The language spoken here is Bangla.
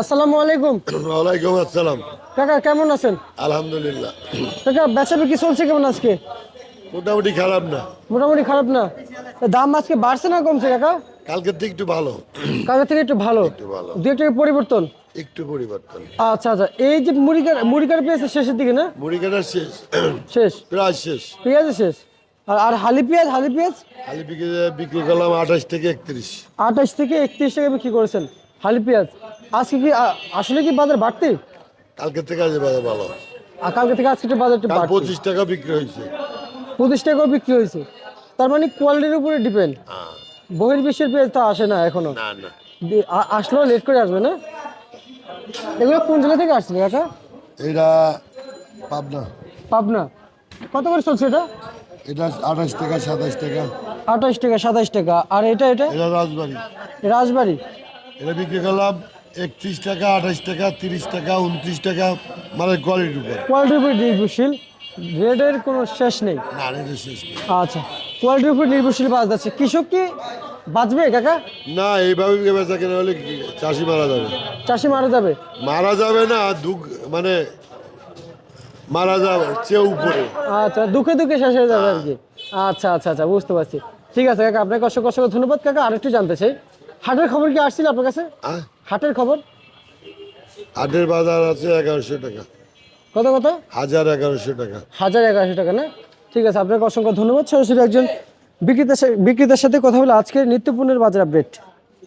আসসালামু আলাইকুম। ওয়ালাইকুম আসসালাম। কাকা কেমন আছেন? আলহামদুলিল্লাহ। কাকা বেচা বিক্রি চলছে কেমন আজকে? মোটামুটি খারাপ না। মোটামুটি খারাপ না? দাম আজকে বাড়ছে না কমছে কাকা? কালকের থেকে একটু ভালো। কাকা থেকে একটু ভালো? দু একটা পরিবর্তন? একটু পরিবর্তন। আচ্ছা আচ্ছা। এই যে মুড়িকার মুড়িকার পেঁয়াজ শেষের দিকে না? মুড়ি কাটার শেষ। শেষ? প্রায় শেষ। পেঁয়াজ শেষ? আর আর হালি পেঁয়াজ হালি পেঁয়াজ? খালি বিক্রি বিক্রি করলাম আঠাশ থেকে একত্রিশ। আঠাশ থেকে একত্রিশ টাকা বিক্রি করেছেন। হালি পেঁয়াজ। আজকে কি আসলে কি বাজার বাড়তি? কালকে থেকে আজ বাজার ভালো। আর কালকে থেকে আজকে বাজার একটু বাড়তি। পঁচিশ টাকা বিক্রি হয়েছে। পঁচিশ টাকাও বিক্রি হয়েছে। তার মানে কোয়ালিটির উপরে ডিপেন্ড হ্যাঁ, বহির্বিশ্বের পেঁয়াজ তো আসে না এখনও। আসলেও লেট করে আসবে না? এগুলো কোন জায়গা থেকে আসছে কাকা? এটা পাবনা। পাবনা। কত করে চলছে এটা? এটা আঠাশ টাকা সাতাশ টাকা। আঠাশ টাকা সাতাশ টাকা। আর এটা? এটা রাজবাড়ি। রাজবাড়ি। এটা বিক্রি করলাম একত্রিশ টাকা আঠাশ টাকা তিরিশ টাকা উনত্রিশ টাকা মানে কোয়ালিটির উপর। কোয়ালিটির উপর নির্ভরশীল। রেটের কোনো শেষ নেই। না এটা শেষ নেই। আচ্ছা কোয়ালিটির উপর নির্ভরশীল বাজ যাচ্ছে। কৃষক কি বাঁচবে কাকা? না এইভাবে বেচা কেনা হলে চাষি মারা যাবে। চাষি মারা যাবে? মারা যাবে না দুঃখ মানে মারা যাবে চেয়ে উপরে। আচ্ছা দুঃখে দুঃখে শেষ হয়ে যাবে আর কি। আচ্ছা আচ্ছা আচ্ছা বুঝতে পারছি। ঠিক আছে কাকা আপনাকে অসংখ্য অসংখ্য ধন্যবাদ কাকা। আর একটু জানতে চাই। হাটের খবর কি আসছিল আপনার কাছে? হাটের খবর? হাটের বাজার আছে এগারোশো টাকা। কত কত? হাজার এগারোশো টাকা। হাজার এগারোশো টাকা না? ঠিক আছে আপনাকে অসংখ্য ধন্যবাদ। সরাসরি একজন বিক্রেতার সাথে বিক্রেতার সাথে কথা বলে আজকের নিত্যপণ্যের বাজার আপডেট